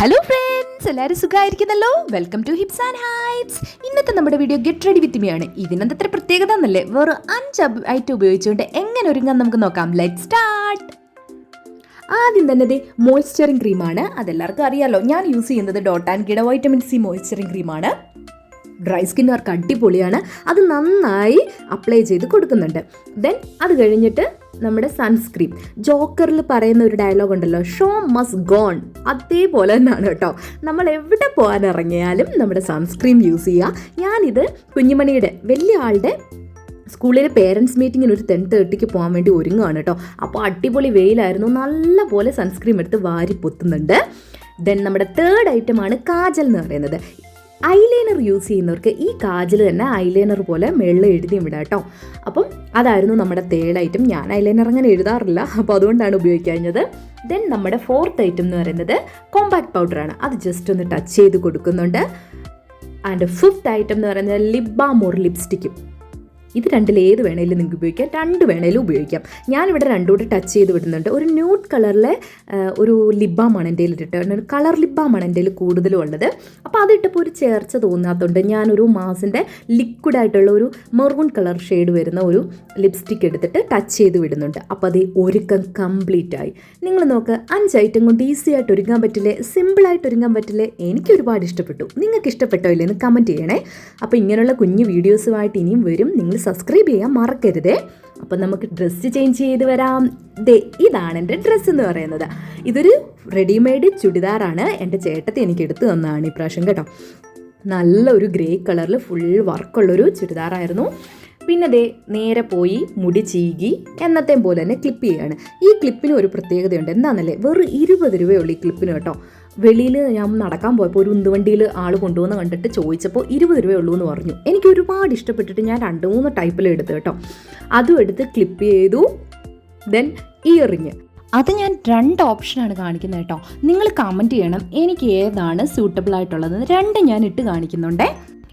Hello friends എല്ലാവരും സുഖമായിരിക്കുന്നല്ലോ? Welcome to hips and heights ഇന്നത്തെ നമ്മുടെ വീഡിയോ ഗെറ്റ് റെഡി വിത്ത് മിയാണ് ആണ്. ഇതിനെന്തത്ര പ്രത്യേകത എന്നല്ലേ? വേറെ അഞ്ച് ഐറ്റം ഉപയോഗിച്ചുകൊണ്ട് എങ്ങനെ ഒരുങ്ങാൻ നമുക്ക് നോക്കാം. ലെറ്റ് സ്റ്റാർട്ട് ആദ്യം തന്നെ മോയ്സ്ചറിങ് ക്രീമാണ് അതെല്ലാവർക്കും അറിയാലോ. ഞാൻ യൂസ് ചെയ്യുന്നത് Dot and Key vitamin C moisturising ക്രീമാണ് ഡ്രൈ സ്കിന്നുകാർക്ക് അടിപൊളിയാണ്. അത് നന്നായി അപ്ലൈ ചെയ്ത് കൊടുക്കുന്നുണ്ട്. ദെൻ അത് കഴിഞ്ഞിട്ട് നമ്മുടെ സൺസ്ക്രീൻ. ജോക്കറിൽ പറയുന്ന ഒരു ഡയലോഗ് ഉണ്ടല്ലോ ഷോ മസ് ഗോൺ അതേപോലെ തന്നെയാണ് കേട്ടോ. നമ്മൾ എവിടെ പോകാൻ ഇറങ്ങിയാലും നമ്മുടെ സൺസ്ക്രീൻ യൂസ് ചെയ്യുക. ഞാനിത് കുഞ്ഞുമണിയുടെ വലിയ ആളുടെ സ്കൂളിലെ പേരൻസ് മീറ്റിങ്ങിന് ഒരു ടെൻ തേർട്ടിക്ക് പോകാൻ വേണ്ടി ഒരുങ്ങുകയാണ് കേട്ടോ. അപ്പോൾ അടിപൊളി വെയിലായിരുന്നു. നല്ല പോലെ സൺസ്ക്രീം എടുത്ത് വാരി പൊത്തുന്നുണ്ട്. ദെൻ നമ്മുടെ തേർഡ് ഐറ്റമാണ് കാജൽ എന്ന് പറയുന്നത്. ഐലൈനർ യൂസ് ചെയ്യുന്നവർക്ക് ഈ കാജിൽ തന്നെ ഐലൈനർ പോലെ മെള്ള എഴുതി വിടാം കേട്ടോ. അപ്പം അതായിരുന്നു നമ്മുടെ തേർഡ് ഐറ്റം ഞാൻ ഐലൈനർ അങ്ങനെ എഴുതാറില്ല അപ്പോൾ അതുകൊണ്ടാണ് ഉപയോഗിക്കാഞ്ഞത്. ദെൻ നമ്മുടെ ഫോർത്ത് ഐറ്റം എന്ന് പറയുന്നത് കോമ്പാക്ട് പൗഡറാണ് അത് ജസ്റ്റ് ഒന്ന് ടച്ച് ചെയ്ത് കൊടുക്കുന്നുണ്ട്. ആൻഡ് ഫിഫ്ത്ത് ഐറ്റം എന്ന് പറയുന്നത് ലിപ് ബാം ഓർ ലിപ്സ്റ്റിക്കും ഇത് രണ്ടിൽ ഏത് വേണേലും നിങ്ങൾക്ക് ഉപയോഗിക്കാം രണ്ട് വേണേലും ഉപയോഗിക്കാം. ഞാനിവിടെ രണ്ടും കൂടെ ടച്ച് ചെയ്ത് വിടുന്നുണ്ട്. ഒരു ന്യൂഡ് കളറിലെ ഒരു ലിബാമാണ് എന്റെ ഒരു കളർ ലിബാമാണ് എന്റെ കൂടുതലും ഉള്ളത്. അപ്പോൾ അതിട്ടപ്പോൾ ഒരു ചേർച്ച തോന്നാത്തതുകൊണ്ട് ഞാനൊരു മാസിന്റെ ലിക്വിഡായിട്ടുള്ള ഒരു മെറൂൺ കളർ ഷെയ്ഡ് വരുന്ന ഒരു ലിപ്സ്റ്റിക് എടുത്തിട്ട് ടച്ച് ചെയ്ത് വിടുന്നുണ്ട്. അപ്പോൾ അത് ഒരുക്കം കംപ്ലീറ്റ് ആയി. നിങ്ങൾ നോക്ക് അഞ്ച് ഐറ്റം കൊണ്ട് ഈസി ആയിട്ട് ഒരുങ്ങാൻ പറ്റില്ലേ? സിമ്പിളായിട്ട് ഒരുങ്ങാൻ പറ്റില്ലേ? എനിക്ക് ഒരുപാട് ഇഷ്ടപ്പെട്ടു. നിങ്ങൾക്ക് ഇഷ്ടപ്പെട്ടോ ഇല്ലെന്ന് കമന്റ് ചെയ്യണേ. അപ്പോൾ ഇങ്ങനെയുള്ള കുഞ്ഞു വീഡിയോസുമായിട്ട് ഇനിയും വരും. നിങ്ങൾ സബ്സ്ക്രൈബ് ചെയ്യാൻ മറക്കരുതേ. അപ്പം നമുക്ക് ഡ്രസ്സ് ചേഞ്ച് ചെയ്ത് വരാം. ദേ ഇതാണ് എന്റെ ഡ്രസ്സ് എന്ന് പറയുന്നത്. ഇതൊരു റെഡിമെയ്ഡ് ചുടിദാറാണ് എന്റെ ചേട്ടത്തെ എനിക്ക് എടുത്തു തന്നതാണ് പ്രാവശ്യം കേട്ടോ. നല്ലൊരു ഗ്രേ കളറിൽ ഫുൾ വർക്കുള്ളൊരു ചുരിദാറായിരുന്നു. പിന്നെ ദേ നേരെ പോയി മുടി ചീകി എന്നത്തെയും പോലെ തന്നെ ക്ലിപ്പ് ചെയ്യാണ്. ഈ ക്ലിപ്പിന് ഒരു പ്രത്യേകതയുണ്ട്. എന്താണെന്നല്ലേ വെറും ഇരുപത് രൂപയുള്ളൂ ഈ ക്ലിപ്പിന് കേട്ടോ. വെളിയിൽ ഞാൻ നടക്കാൻ പോയപ്പോൾ ഒരു ഉന്തുവണ്ടിയിൽ ആൾ കൊണ്ടുവന്ന് കണ്ടിട്ട് ചോദിച്ചപ്പോൾ ഇരുപത് രൂപയുള്ളൂ എന്ന് പറഞ്ഞു. എനിക്ക് ഒരുപാട് ഇഷ്ടപ്പെട്ടിട്ട് ഞാൻ രണ്ട് മൂന്ന് ടൈപ്പിൽ എടുത്തു കേട്ടോ. അതും എടുത്ത് ക്ലിപ്പ് ചെയ്തു ദെൻ ഇയറിങ് അത് ഞാൻ രണ്ട് ഓപ്ഷനാണ് കാണിക്കുന്നത് കേട്ടോ. നിങ്ങൾ കമന്റ് ചെയ്യണം എനിക്ക് ഏതാണ് സ്യൂട്ടബിൾ ആയിട്ടുള്ളത് രണ്ട് ഞാൻ ഇട്ട് കാണിക്കുന്നുണ്ടേ.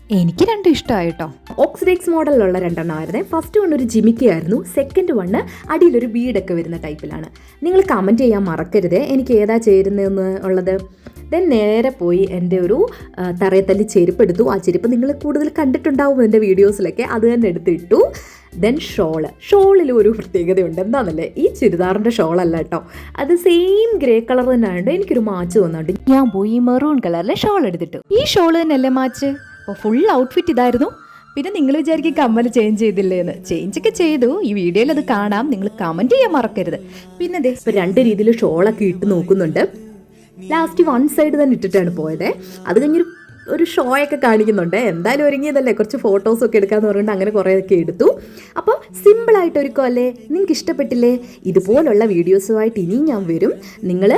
എനിക്ക് രണ്ടും ഇഷ്ടമായി കേട്ടോ ഓക്സിഡൈക്സ് മോഡലിലുള്ള രണ്ടെണ്ണമായിരുന്നേ ഫസ്റ്റ് വൺ ഒരു ജിമിക്കയായിരുന്നു സെക്കൻഡ് വണ്ണ് അടിയിലൊരു വീടൊക്കെ വരുന്ന ടൈപ്പിലാണ് നിങ്ങൾ കമന്റ് ചെയ്യാൻ മറക്കരുത്. എനിക്ക് ഏതാ ചേരുന്നതെന്ന് ഉള്ളത്? ദെൻ നേരെ പോയി എന്റെ ഒരു തറയത്തല്ലി ചെരുപ്പ് എടുത്തു. ആ ചെരുപ്പ് നിങ്ങൾ കൂടുതൽ കണ്ടിട്ടുണ്ടാവും എന്റെ വീഡിയോസിലൊക്കെ. അത് തന്നെ എടുത്തിട്ടു. ദെൻ ഷോൾ ഷോളിൽ ഒരു പ്രത്യേകതയുണ്ട്. എന്താണെന്നല്ലേ ഈ ചുരിദാറിന്റെ ഷോളല്ല കേട്ടോ അത് സെയിം ഗ്രേ കളർ തന്നെ ആയതുകൊണ്ട് എനിക്കൊരു മാച്ച് വന്നുണ്ട് ഞാൻ പോയി മെറൂൺ കളറിലെ ഷോൾ എടുത്തിട്ടു. ഈ ഷോൾ തന്നെയല്ലേ മാച്ച് അപ്പോൾ ഫുൾ ഔട്ട്ഫിറ്റ് ഇതായിരുന്നു. പിന്നെ നിങ്ങൾ വിചാരിക്കും കമ്മൽ ചേഞ്ച് ചെയ്തില്ലേ എന്ന് ചേഞ്ച് ഒക്കെ ചെയ്തു. ഈ വീഡിയോയിൽ അത് കാണാം. നിങ്ങൾ കമന്റ് ചെയ്യാൻ മറക്കരുത്. പിന്നെ അതെ ഇപ്പം രണ്ട് രീതിയിൽ ഷോളൊക്കെ ഇട്ട് നോക്കുന്നുണ്ട്. ലാസ്റ്റ് വൺ സൈഡ് തന്നെ ഇട്ടിട്ടാണ് പോയത്. അത് കഴിഞ്ഞൊരു ഒരു ഷോയൊക്കെ കാണിക്കുന്നുണ്ട്. എന്തായാലും ഒരുങ്ങിയതല്ലേ? കുറച്ച് ഫോട്ടോസൊക്കെ എടുക്കാന്ന് പറഞ്ഞിട്ട് അങ്ങനെ കുറേയൊക്കെ എടുത്തു. അപ്പോൾ സിമ്പിളായിട്ട് ഒരുക്കുമല്ലേ നിങ്ങൾക്ക് ഇഷ്ടപ്പെട്ടില്ലേ? ഇതുപോലുള്ള വീഡിയോസുമായിട്ട് ഇനിയും ഞാൻ വരും. നിങ്ങൾ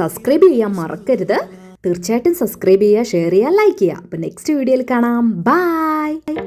സബ്സ്ക്രൈബ് ചെയ്യാൻ മറക്കരുത്. തീർച്ചയായിട്ടും സബ്സ്ക്രൈബ് ചെയ്യുക ഷെയർ ചെയ്യുക ലൈക്ക് ചെയ്യുക. അപ്പോൾ നെക്സ്റ്റ് വീഡിയോയിൽ കാണാം. ബൈ